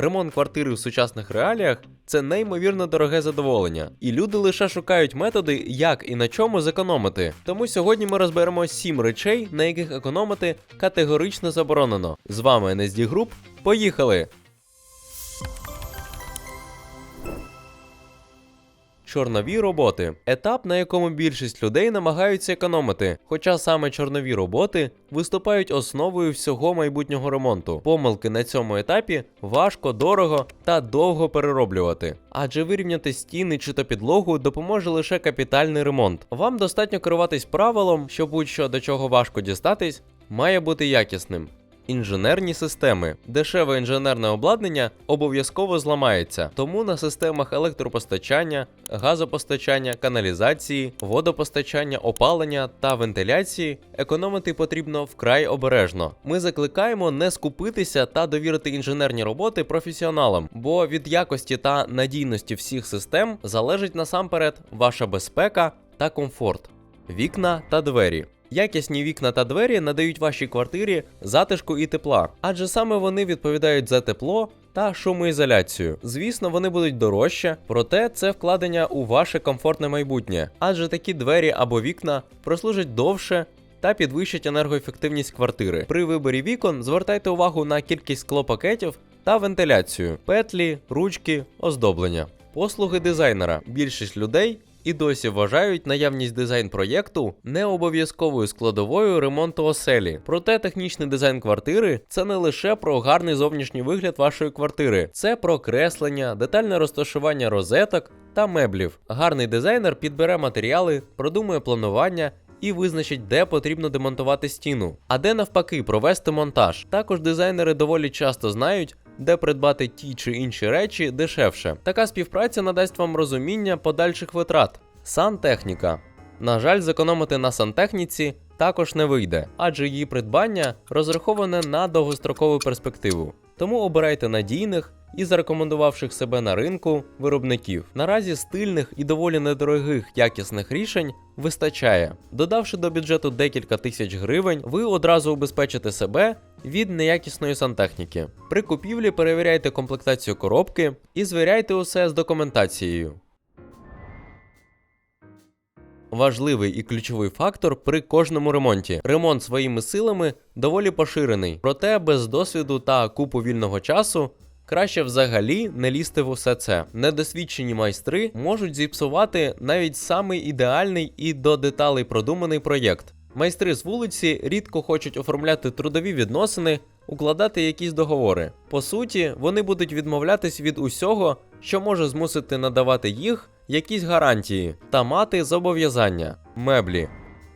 Ремонт квартири в сучасних реаліях це неймовірно дороге задоволення, і люди лише шукають методи, як і на чому зекономити. Тому сьогодні ми розберемо 7 речей, на яких економити категорично заборонено. З вами NSD Group. Поїхали! Чорнові роботи етап, на якому більшість людей намагаються економити. Хоча саме чорнові роботи виступають основою всього майбутнього ремонту. Помилки на цьому етапі важко, дорого та довго перероблювати. Адже вирівняти стіни чи то підлогу допоможе лише капітальний ремонт. Вам достатньо керуватись правилом, що будь-що до чого важко дістатись, має бути якісним. Інженерні системи. Дешеве інженерне обладнання обов'язково зламається, тому на системах електропостачання, газопостачання, каналізації, водопостачання, опалення та вентиляції економити потрібно вкрай обережно. Ми закликаємо не скупитися та довірити інженерні роботи професіоналам, бо від якості та надійності всіх систем залежить насамперед ваша безпека та комфорт. Вікна та двері. Якісні вікна та двері надають вашій квартирі затишку і тепла, адже саме вони відповідають за тепло та шумоізоляцію. Звісно, вони будуть дорожче, проте це вкладення у ваше комфортне майбутнє, адже такі двері або вікна прослужать довше. Та підвищать енергоефективність квартири. При виборі вікон звертайте увагу на кількість склопакетів та вентиляцію, петлі, ручки, оздоблення. Послуги дизайнера. Більшість людей і досі вважають наявність дизайн-проєкту не обов'язковою складовою ремонту оселі. Проте технічний дизайн квартири це не лише про гарний зовнішній вигляд вашої квартири, це про креслення, детальне розташування розеток та меблів. Гарний дизайнер підбере матеріали, продумує планування. І визначить, де потрібно демонтувати стіну, а де навпаки провести монтаж. Також дизайнери доволі часто знають, де придбати ті чи інші речі дешевше. Така співпраця надасть вам розуміння подальших витрат. Сантехніка. На жаль, зекономити на сантехніці також не вийде, адже її придбання розраховане на довгострокову перспективу. Тому обирайте надійних і зарекомендувавших себе на ринку виробників. Наразі стильних і доволі недорогих якісних рішень вистачає. Додавши до бюджету декілька тисяч гривень, ви одразу убезпечите себе від неякісної сантехніки. При купівлі перевіряйте комплектацію коробки і звіряйте усе з документацією. Важливий і ключовий фактор при кожному ремонті. Ремонт своїми силами доволі поширений, проте без досвіду та купу вільного часу краще взагалі не лізти в усе це. Недосвідчені майстри можуть зіпсувати навіть самий ідеальний і до деталей продуманий проєкт. Майстри з вулиці рідко хочуть оформляти трудові відносини, укладати якісь договори. По суті, вони будуть відмовлятись від усього, що може змусити надавати їх якісь гарантії та мати зобов'язання меблі.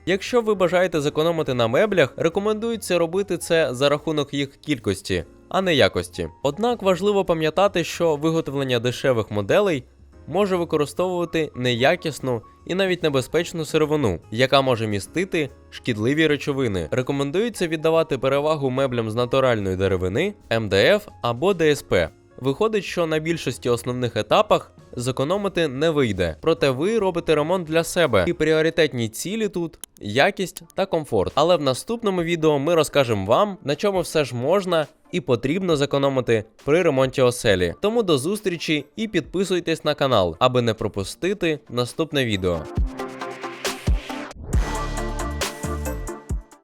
Якщо ви бажаєте зекономити на меблях, рекомендується робити це за рахунок їх кількості, а не якості. Однак важливо пам'ятати, що виготовлення дешевих моделей може використовувати неякісну і навіть небезпечну сировину, яка може містити шкідливі речовини. Рекомендується віддавати перевагу меблям з натуральної деревини, МДФ або ДСП. Виходить, що на більшості основних етапах зекономити не вийде. Проте ви робите ремонт для себе, і пріоритетні цілі тут якість та комфорт. Але в наступному відео ми розкажемо вам, на чому все ж можна і потрібно зекономити при ремонті оселі. Тому до зустрічі і підписуйтесь на канал, аби не пропустити наступне відео.